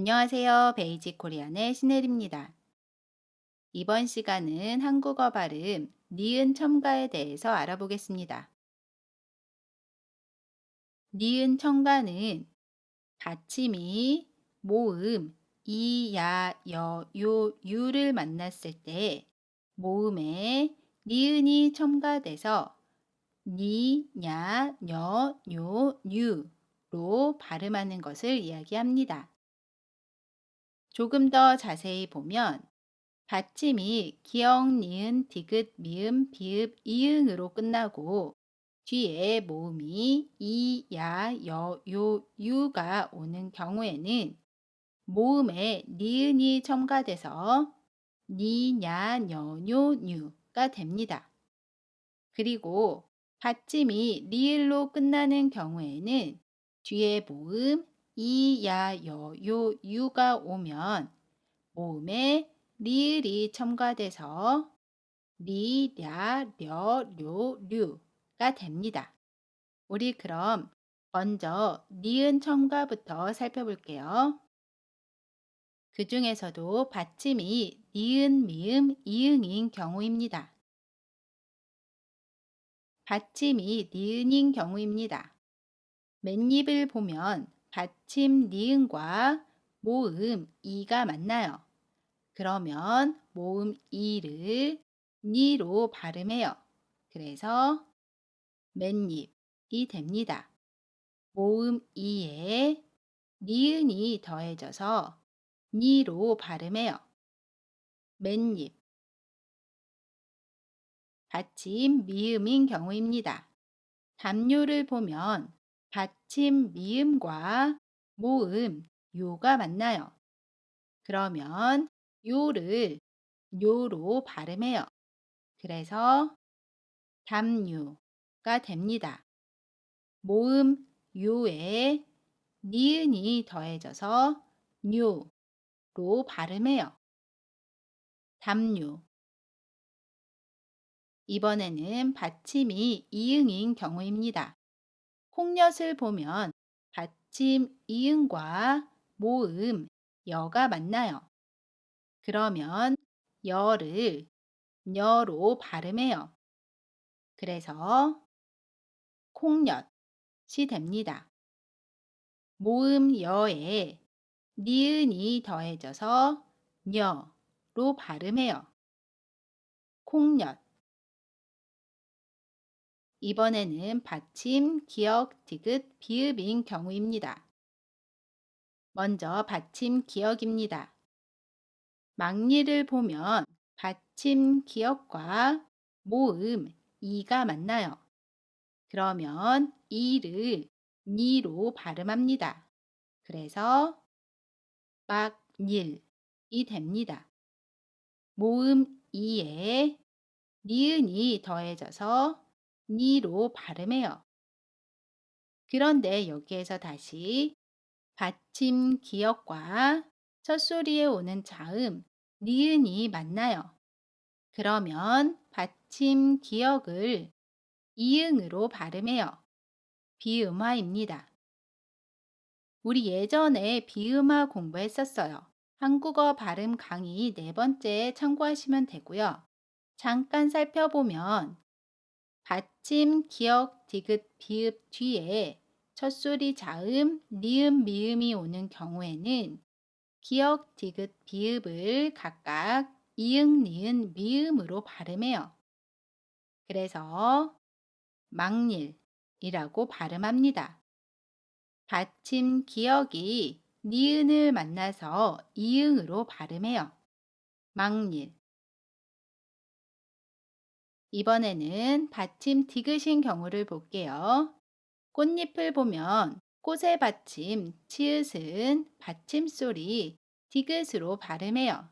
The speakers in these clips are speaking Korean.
안녕하세요. 베이직 코리안의 신혜리입니다. 이번 시간은 한국어 발음 니은 첨가에 대해서 알아보겠습니다. 니은 첨가는 받침이 모음 이, 야, 여, 요, 유를 만났을 때 모음에 니은이 첨가돼서 니, 냐, 녀, 뇨, 뉴로 발음하는 것을 이야기합니다. 조금 더 자세히 보면 받침이 기역, 니은, 디귿, 미음, 비읍, 이응으로 끝나고 뒤에 모음이 이, 야, 여, 요, 유가 오는 경우에는 모음에 니은이 첨가돼서 니, 냐, 녀, 뇨, 뉴가 됩니다. 그리고 받침이 리을로 끝나는 경우에는 뒤에 모음 이, 야, 여, 요, 유가 오면 모음에 리을이 첨가돼서 리, 랴, 려, 료, 류가 됩니다. 우리 그럼 먼저 니은 첨가부터 살펴볼게요. 그 중에서도 받침이 니은, 미음, 이응인 경우입니다. 받침이 니은인 경우입니다. 맨입을 보면 받침 니은과 모음 이가 만나요. 그러면 모음 이를 니로 발음해요. 그래서 맨입이 됩니다. 모음 이에 니은이 더해져서 니로 발음해요. 맨입 받침 미음인 경우입니다. 담요를 보면 받침 미음과 모음 요가 만나요. 그러면 요를 요로 발음해요. 그래서 담요가 됩니다. 모음 요에 니은이 더해져서 뇨로 발음해요. 담요 이번에는 받침이 이응인 경우입니다. 홍엿을 보면 받침 이응과 모음 여가 만나요. 그러면 여를 녀로 발음해요. 그래서 콩엿이 됩니다. 모음 여에 니은이 더해져서 녀로 발음해요. 콩엿 이번에는 받침, 기역, 디귿, 비읍인 경우입니다. 먼저 받침, 기역입니다. 막리를 보면 받침, 기역과 모음, 이가 만나요. 그러면 이를 니로 발음합니다. 그래서 막닐이 됩니다. 모음 이에 니은이 더해져서 니로 발음해요. 그런데 여기에서 다시 받침 기역과 첫 소리에 오는 자음 니은이 만나요. 그러면 받침 기역을 이응으로 발음해요. 비음화입니다. 우리 예전에 비음화 공부했었어요. 한국어 발음 강의 네 번째 참고하시면 되고요. 잠깐 살펴보면 받 침, 기역, 디귿, 비읍 뒤에 첫소리 자음, 니음, 미음이 오는 경우에는 기역, 디귿, 비읍을 각각 이응, 니은, 미음으로 발음해요. 그래서 막일이라고 발음합니다. 받침 기역이 니은을 만나서 이응으로 발음해요. 막일 이번에는 받침 디귿인 경우를 볼게요. 꽃잎을 보면 꽃의 받침 치읓은 받침 소리 디귿으로 발음해요.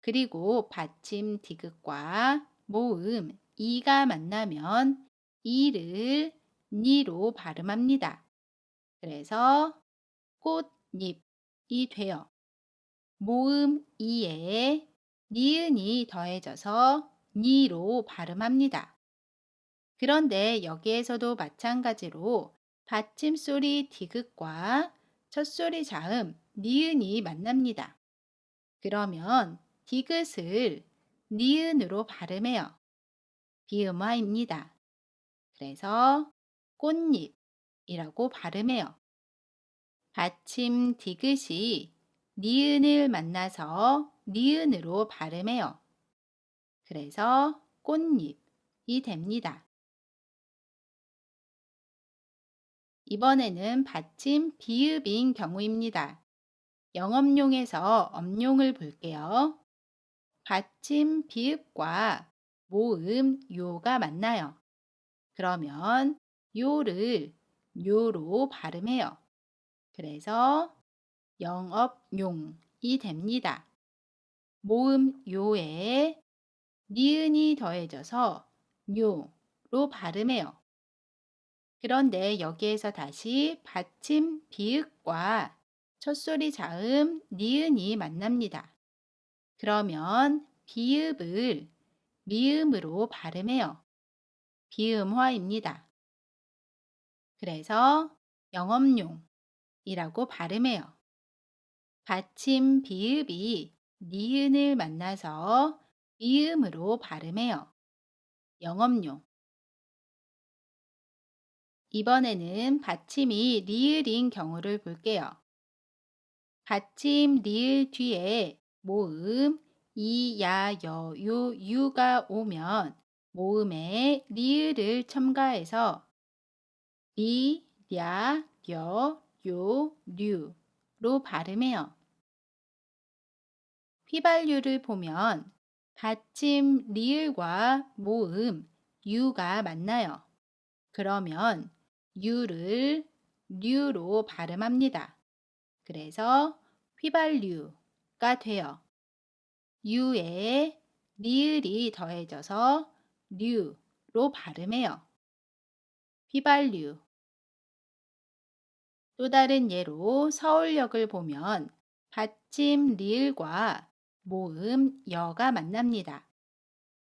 그리고 받침 디귿과 모음 이가 만나면 이를 니로 발음합니다. 그래서 꽃잎이 돼요. 모음 이에 니은이 더해져서 니로 발음합니다. 그런데 여기에서도 마찬가지로 받침 소리 디귿과 첫 소리 자음 니은이 만납니다. 그러면 디귿을 니은으로 발음해요. 비음화입니다. 그래서 꽃잎이라고 발음해요. 받침 디귿이 니은을 만나서 니은으로 발음해요. 그래서 꽃잎이 됩니다. 이번에는 받침 비읍인 경우입니다. 영업용에서 업용을 볼게요. 받침 비읍과 모음 요가 만나요. 그러면 요를 요로 발음해요. 그래서 영업용이 됩니다. 모음 요에 니은이 더해져서 묘로 발음해요. 그런데 여기에서 다시 받침 비읍과 첫소리 자음 니은이 만납니다. 그러면 비읍을 미음으로 발음해요. 비음화입니다. 그래서 영업용이라고 발음해요. 받침 비읍이 니은을 만나서 미음으로 발음해요. 영업용. 이번에는 받침이 리을인 경우를 볼게요. 받침 리을 뒤에 모음 이, 야, 여, 유, 유가 오면 모음에 리을을 첨가해서 리, 야, 여, 요, 류로 발음해요. 휘발유를 보면 받침 리을과 모음 유가 만나요. 그러면 유를 류로 발음합니다. 그래서 휘발유가 돼요. 유에 리을이 더해져서 류로 발음해요. 휘발유. 또 다른 예로 서울역을 보면 받침 리을과 모음 여가 만납니다.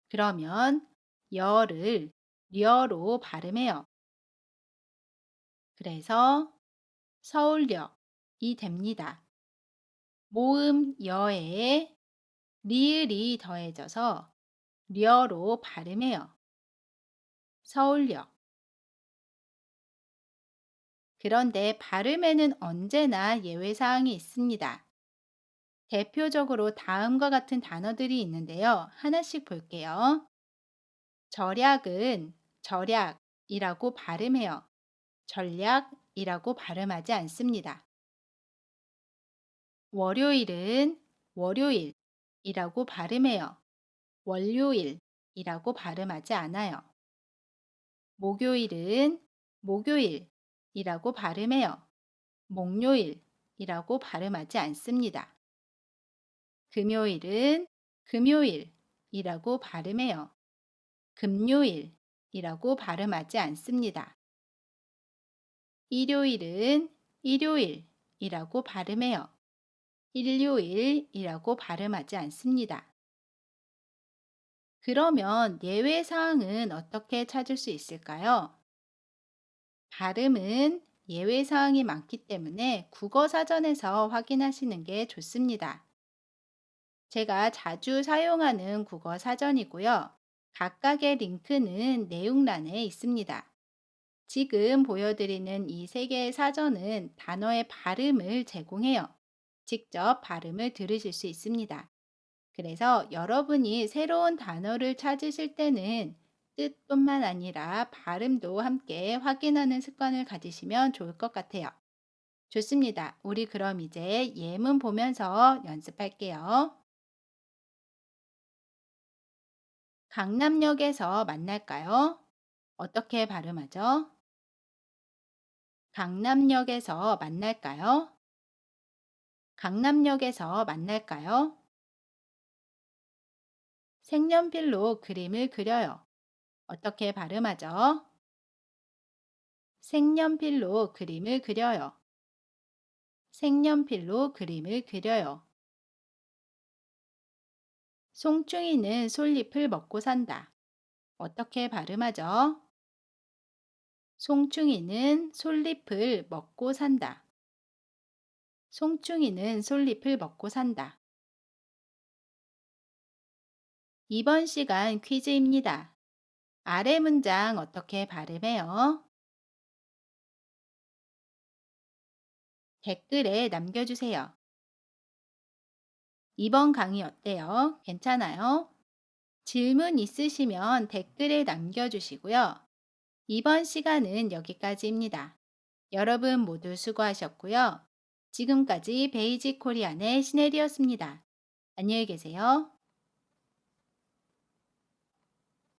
그러면 여를 려로 발음해요. 그래서 서울역이 됩니다. 모음 여에 리을이 더해져서 려로 발음해요. 서울역. 그런데 발음에는 언제나 예외사항이 있습니다. 대표적으로 다음과 같은 단어들이 있는데요. 하나씩 볼게요. 절약은 절약이라고 발음해요. 전략이라고 발음하지 않습니다. 월요일은 월요일이라고 발음해요. 월요일이라고 발음하지 않아요. 목요일은 목요일이라고 발음해요. 목요일이라고 발음하지 않습니다. 금요일은 금요일이라고 발음해요. 금요일이라고 발음하지 않습니다. 일요일은 일요일이라고 발음해요. 일요일이라고 발음하지 않습니다. 그러면 예외 사항은 어떻게 찾을 수 있을까요? 발음은 예외 사항이 많기 때문에 국어 사전에서 확인하시는 게 좋습니다. 제가 자주 사용하는 국어 사전이고요. 각각의 링크는 내용란에 있습니다. 지금 보여드리는 이 세 개의 사전은 단어의 발음을 제공해요. 직접 발음을 들으실 수 있습니다. 그래서 여러분이 새로운 단어를 찾으실 때는 뜻뿐만 아니라 발음도 함께 확인하는 습관을 가지시면 좋을 것 같아요. 좋습니다. 우리 그럼 이제 예문 보면서 연습할게요. 강남역에서 만날까요? 어떻게 발음하죠? 강남역에서 만날까요? 강남역에서 만날까요? 색연필로 그림을 그려요. 어떻게 발음하죠? 색연필로 그림을 그려요. 색연필로 그림을 그려요. 송충이는 솔잎을 먹고 산다. 어떻게 발음하죠? 송충이는 솔잎을 먹고 산다. 송충이는 솔잎을 먹고 산다. 이번 시간 퀴즈입니다. 아래 문장 어떻게 발음해요? 댓글에 남겨주세요. 이번 강의 어때요? 괜찮아요? 질문 있으시면 댓글에 남겨주시고요. 이번 시간은 여기까지입니다. 여러분 모두 수고하셨고요. 지금까지 베이직 코리안의 신혜리였습니다. 안녕히 계세요.